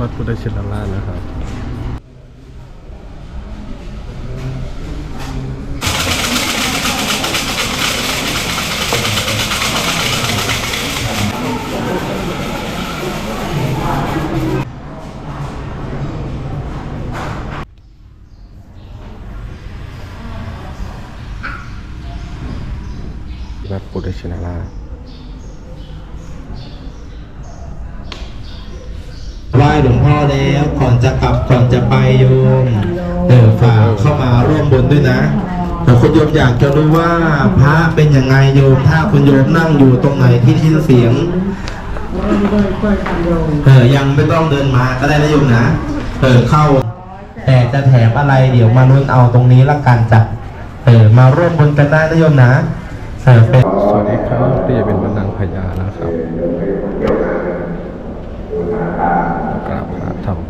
วัดพุทธชินราชนะครับวัดพุทธชินราช ไหว้หลวงพ่อแล้วก่อนจะกลับก่อนจะไปโยมเออฝากเข้ามาร่วมบุญด้วยนะแต่คุณโยมอยากจะรู้ว่าพระเป็นยังไงโยม ถ้าคุณโยมนั่งอยู่ตรงไหนที่ได้ยินเสียงเออยังไม่ต้องเดินมาก็ได้นะโยมนะเออเข้า แต่จะแถมอะไรเดี๋ยวมาลุ้นเอาตรงนี้ละกันจ้ะเออมาร่วมบุญกันได้นะโยมนะเออเป็นสวัสดีครับที่จะเป็นวันนางพญานะครับ กราบพระทำ